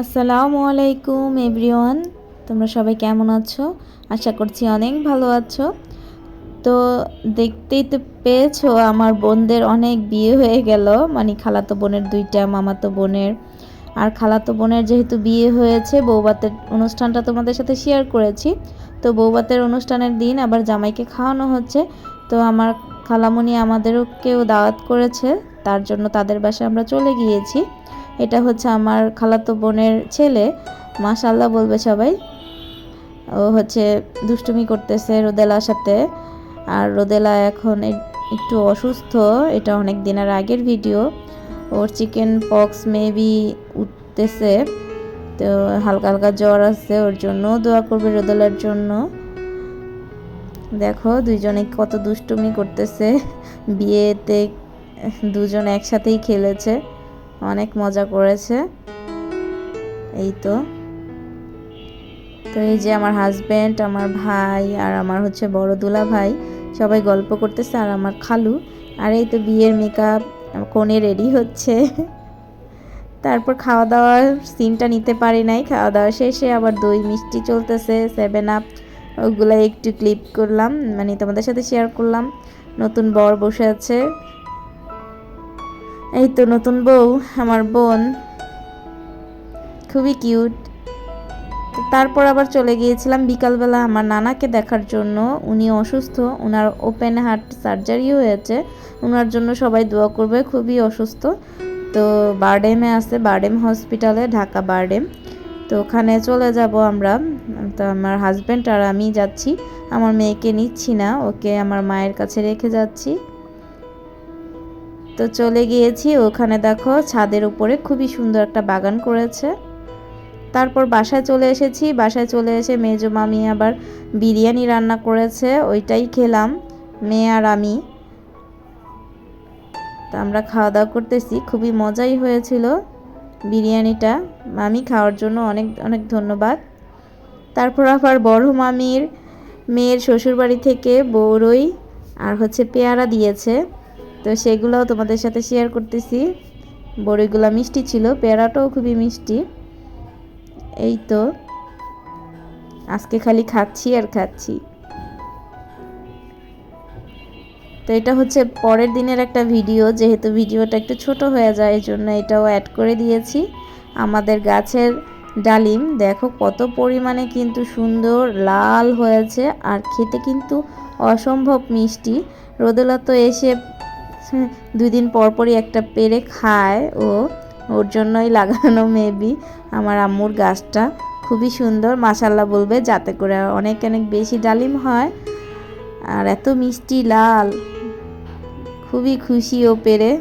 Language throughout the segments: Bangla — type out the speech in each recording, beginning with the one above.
আসসালামু আলাইকুম, এভরিওয়ান। তোমরা সবাই কেমন আছো? আশা করছি অনেক ভালো আছো। তো দেখতেই তো পেয়েছ, আমার বোনদের অনেক বিয়ে হয়ে গেল। মানে খালাতো বোনের দুইটা, মামাতো বোনের। আর খালাতো বোনের যেহেতু বিয়ে হয়েছে, বৌবাতের অনুষ্ঠানটা তোমাদের সাথে শেয়ার করেছি। তো বৌবাতের অনুষ্ঠানের দিন আবার জামাইকে খাওয়ানো হচ্ছে। তো আমার খালামণি আমাদেরও কেউ দাওয়াত করেছে, তার জন্য তাদের বাসায় আমরা চলে গিয়েছি। এটা হচ্ছে আমার খালাতো বোনের ছেলে। মাশাল্লাহ বলবে সবাই। ও হচ্ছে দুষ্টুমি করতেছে রোদেলার সাথে। আর রোদেলা এখন একটু অসুস্থ। এটা অনেক দিনের আগের ভিডিও। ওর চিকেন পক্স মেবি উঠতেছে। তো হালকা হালকা জ্বর আছে, ওর জন্য দোয়া করবে রোদেলার জন্য। দেখো, দুইজনে কত দুষ্টুমি করতেছে। বিয়েতে দুজন একসাথেই খেলেছে। অনেক মজা করেছে। এই তো। তো এই যে আমার হাজব্যান্ড আমার ভাই আর আমার হচ্ছে বড় দুলা ভাই সবাই গল্প করতেছে আর আমার খালু। আর এই তো বিয়ের মেকআপ কোণে রেডি হচ্ছে। তারপর খাওয়া দাওয়ার সিনটা নিতে পারি নাই। খাওয়া দাওয়া শেষে আবার দই মিষ্টি চলতেছে সেভেন আপ ওগুলো একটু ক্লিপ করলাম মানে তোমাদের সাথে শেয়ার করলাম। নতুন বর বসে আছে। এই তো নতুন বউ, আমার বোন। খুবই কিউট। তারপর আবার চলে গিয়েছিলাম বিকালবেলা আমার নানাকে দেখার জন্য। উনি অসুস্থ ওনার ওপেন হার্ট সার্জারি হয়েছে। ওনার জন্য সবাই দোয়া করবে, খুবই অসুস্থ। তো বারডেমে আছে, বারডেম হসপিটালে ঢাকা বারডেম। তো ওখানে চলে যাব আমরা। তো আমার হাজব্যান্ড আর আমি যাচ্ছি। আমার মেয়েকে নিচ্ছি না, ওকে আমার মায়ের কাছে রেখে যাচ্ছি। তো চলে গিয়েছি, ওখানে দেখো ছাদের উপরে খুবই সুন্দর একটা বাগান করেছে। তারপর বাসায় চলে এসেছি, বাসায় চলে এসে মেজো মামি আবার বিরিয়ানি রান্না করেছে, ওইটাই খেলাম, মেয়ে আর আমি। তো আমরা খাওয়া দাওয়া করতেছি, খুবই মজাই হয়েছিল বিরিয়ানিটা, মামি খাওয়ার জন্য অনেক অনেক ধন্যবাদ। তারপর আবার বড় মামির মেয়ের শ্বশুরবাড়ি থেকে বৌরই আর হচ্ছে পেয়ারা দিয়েছে। তো সেগুলোও তোমাদের সাথে শেয়ার করতেছি। বড়িগুলো মিষ্টি ছিল, পেয়ারাটাও খুবই মিষ্টি। এই তো, আজকে খালি খাচ্ছি আর খাচ্ছি। তো এটা হচ্ছে পরের দিনের একটা ভিডিও যেহেতু ভিডিওটা একটু ছোট হয়ে যায় এই জন্য এটাও অ্যাড করে দিয়েছি। আমাদের গাছের ডালিম, দেখো কত পরিমাণে কিন্তু সুন্দর লাল হয়েছে, আর খেতে কিন্তু অসম্ভব মিষ্টি। রোদেলা তো এসে দুই দিন পর পরই একটা পেরে খায় ও। ওর জন্যই লাগানো মেবি আমার আম্মুর গাছটা। খুবই সুন্দর মাসাল্লাহ বলবে, যাতে করে অনেক অনেক বেশি ডালিম হয়। আর এত মিষ্টি লাল। খুবই খুশি ও পেরে।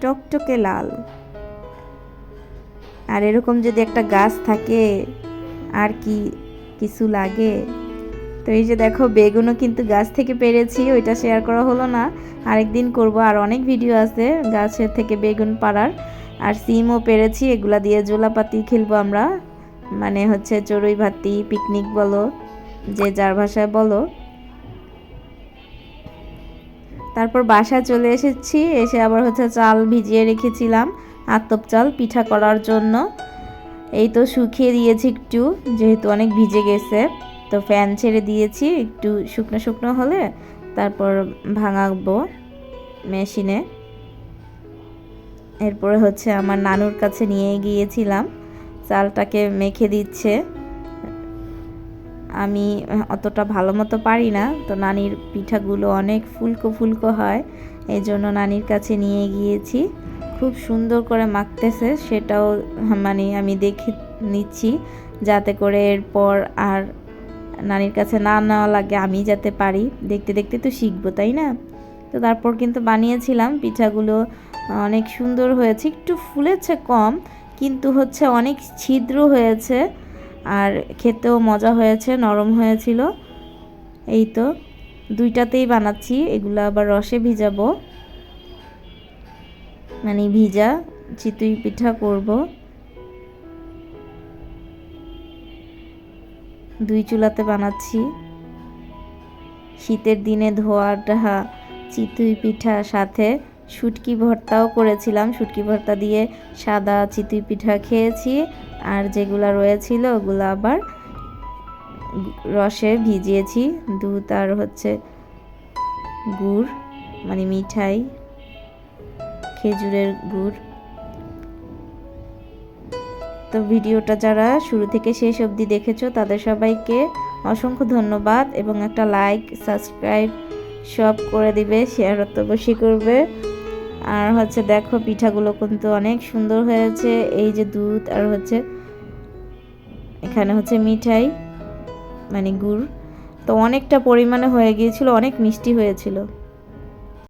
টকটকে লাল। আর এরকম যদি একটা গাছ থাকে আর কি কিছু লাগে? তো এই যে দেখো, বেগুনও কিন্তু গাছ থেকে পেরেছি, ওইটা শেয়ার করা হলো না। আরেকদিন করব, আর অনেক ভিডিও আছে গাছের থেকে বেগুন পাড়ার। আর সিমও পেরেছি, এগুলা দিয়ে জোলাপাতি খেলব আমরা। মানে হচ্ছে চড়ুই ভাতি পিকনিক বলো, যে যার ভাষায় বলো। তারপর বাসায় চলে এসেছি, এসে আবার হচ্ছে চাল ভিজিয়ে রেখেছিলাম, আতপ চাল পিঠা করার জন্য। এই তো শুকিয়ে দিয়েছি একটু, যেহেতু অনেক ভিজে গেছে, তো ফ্যান ছেড়ে দিয়েছি, একটু শুকনো শুকনো হলে তারপর ভাঙাবো মেশিনে এরপরে হচ্ছে আমার নানুর কাছে নিয়ে গিয়েছিলাম, চালটাকে মেখে দিচ্ছে। আমি অতটা ভালো মতো পারি না, তো নানির পিঠাগুলো অনেক ফুলকো ফুলকো হয়, এই জন্য নানির কাছে নিয়ে গিয়েছি। খুব সুন্দর করে মাখতেছে, সেটাও মানে আমি দেখে নিচ্ছি, যাতে করে এরপর আর নানির কাছে না নেওয়া লাগে, আমি যাতে পারি। দেখতে দেখতে তো শিখব, তাই না? তো তারপর কিন্তু বানিয়েছিলাম, পিঠাগুলো অনেক সুন্দর হয়েছে, একটু ফুলেছে কম, কিন্তু হচ্ছে অনেক ছিদ্র হয়েছে, আর খেতেও মজা হয়েছে, নরম হয়েছিল। এই তো, দুইটাতেই বানাচ্ছি, এগুলো আবার রসে ভিজাবো। মানে ভিজা, চিতুই পিঠা করব। দুই চুলাতে বানাচ্ছি। শীতের দিনে ধোয়াটা চিতুই পিঠা সাথে শুটকি ভর্তাও করেছিলাম। শুটকি ভর্তা দিয়ে সাদা চিতুই পিঠা খেয়েছি। আর যেগুলো রয়েছিল, ওগুলো আবার রসে ভিজিয়েছি। দুধ আর হচ্ছে গুড় মানে মিঠাই। খেজুরের গুড়। তো ভিডিওটা যারা শুরু থেকে শেষ অবধি দেখেছ, তাদের সবাইকে অসংখ্য ধন্যবাদ এবং একটা লাইক সাবস্ক্রাইব সব করে দিবে শেয়ার বেশি করবে। আর হচ্ছে দেখো, পিঠাগুলো কিন্তু অনেক সুন্দর হয়েছে। এই যে দুধ আর হচ্ছে এখানে হচ্ছে মিঠাই মানে গুড়। তো অনেকটা পরিমাণে হয়ে গিয়েছিল, অনেক মিষ্টি হয়েছিল।